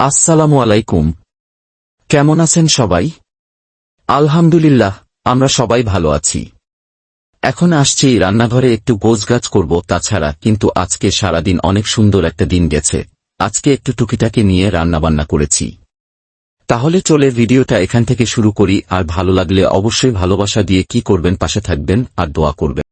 আসসালামু আলাইকুম। কেমন আছেন সবাই? আলহামদুলিল্লাহ, আমরা সবাই ভালো আছি। এখন আসছি রান্নাঘরে একটু গোছগাছ করব তাছাড়া কিন্তু আজকে সারাদিন অনেক সুন্দর একটা দিন গেছে। আজকে একটু টুকিটাকে নিয়ে রান্নাবান্না করেছি। তাহলে চলে ভিডিওটা এখান থেকে শুরু করি, আর ভালো লাগলে অবশ্যই ভালোবাসা দিয়ে কি করবেন পাশে থাকবেন, আর দোয়া করবেন।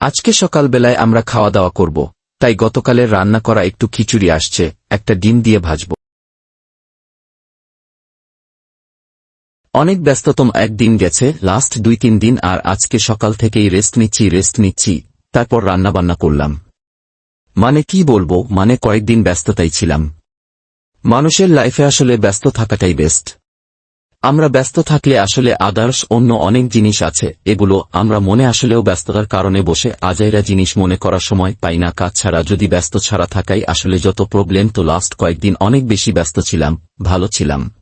আজকে সকালবেলায় আমরা খাওয়া দাওয়া করব। তাই গতকালের রান্না করা একটু খিচুড়ি আসছে, একটা ডিম দিয়ে ভাজব। অনেক ব্যস্ততম একদিন গেছে লাস্ট দুই তিন দিন আর আজকে সকাল থেকেই রেস্ট নিচ্ছি রেস্ট নিচ্ছি, তারপর রান্নাবান্না করলাম। মানে কি বলব মানে কয়েকদিন ব্যস্ততাই ছিলাম। মানুষের লাইফে আসলে ব্যস্ত থাকাটাই বেস্ট আমরা ব্যস্ত থাকলে আসলে আদার্স অন্য অনেক জিনিস আছে, এগুলো আমরা মনে আসলেও ব্যস্ততার কারণে বসে আজাইরা জিনিস মনে করার সময় পাই না। কাজ ছাড়া যদি ব্যস্ত ছাড়া থাকাই আসলে যত প্রবলেম তো লাস্ট কয়েকদিন অনেক বেশি ব্যস্ত ছিলাম, ভালো ছিলাম।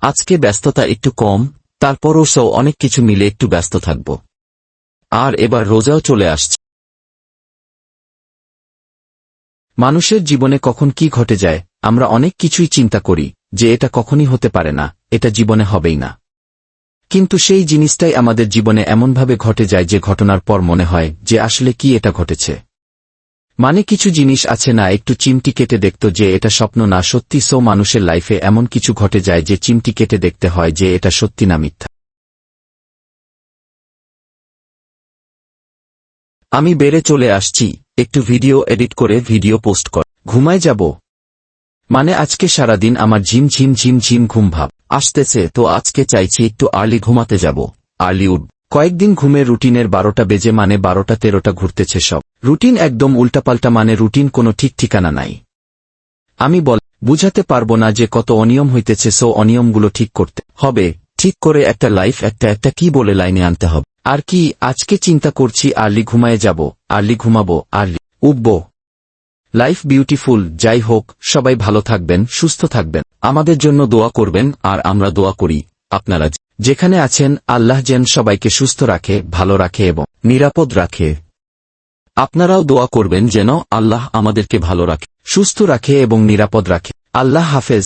আজকে ব্যস্ততা একটু কম, তারপরও সব অনেক কিছু মিলে একটু ব্যস্ত থাকব। আর এবার রোজাও চলে আসছে। মানুষের জীবনে কখন কি ঘটে যায়, আমরা অনেক কিছুই চিন্তা করি, যে এটা কখনই হতে পারে না। এটা জীবনে হবেই না। কিন্তু সেই জিনিসটাই আমাদের জীবনে এমনভাবে ঘটে যায় যে ঘটনার পর মনে হয় যে আসলে কি এটা ঘটেছে। মানে কিছু জিনিস আছে না, একটু চিমটি কেটে দেখত যে এটা স্বপ্ন না, সত্যি সো মানুষের লাইফে এমন কিছু ঘটে যায় যে চিমটি কেটে দেখতে হয় যে এটা সত্যি না মিথ্যা। আমি বেড়ে চলে আসছি, একটু ভিডিও এডিট করে ভিডিও পোস্ট কর। ঘুমায় যাব? মানে আজকে সারাদিন আমার ঝিম ঝিম ঝিম ঝিম ঘুম ভাব। আসতেছে, তো আজকে চাইছি একটু আর্লি ঘুমাতে যাব। আর্লি উঠ। কয়েকদিন ঘুমে রুটিনের বারোটা বেজে মানে বারোটা তেরোটা ঘুরতেছে সব। রুটিন একদম উল্টাপাল্টা মানে রুটিন কোনো ঠিক ঠিকানা নাই। আমি বল, বুঝাতে পারব না যে কত অনিয়ম হইতেছে, সো অনিয়মগুলো ঠিক করতে হবে। ঠিক করে একটা লাইফ, একটা একটা কি বলে লাইনে আনতে হবে। আর কি, আজকে চিন্তা করছি, আর্লি ঘুমায় যাব, আর্লি ঘুমাবো, আর্লি উঠব। লাইফ বিউটিফুল যাই হোক, সবাই ভালো থাকবেন, সুস্থ থাকবেন। আমাদের জন্য দোয়া করবেন, আর আমরা দোয়া করি আপনারা যেখানে আছেন, আল্লাহ যেন সবাইকে সুস্থ রাখে, ভালো রাখে এবং নিরাপদ রাখে। আপনারাও দোয়া করবেন যেন আল্লাহ আমাদেরকে ভালো রাখে, সুস্থ রাখে এবং নিরাপদ রাখে। আল্লাহ হাফেজ।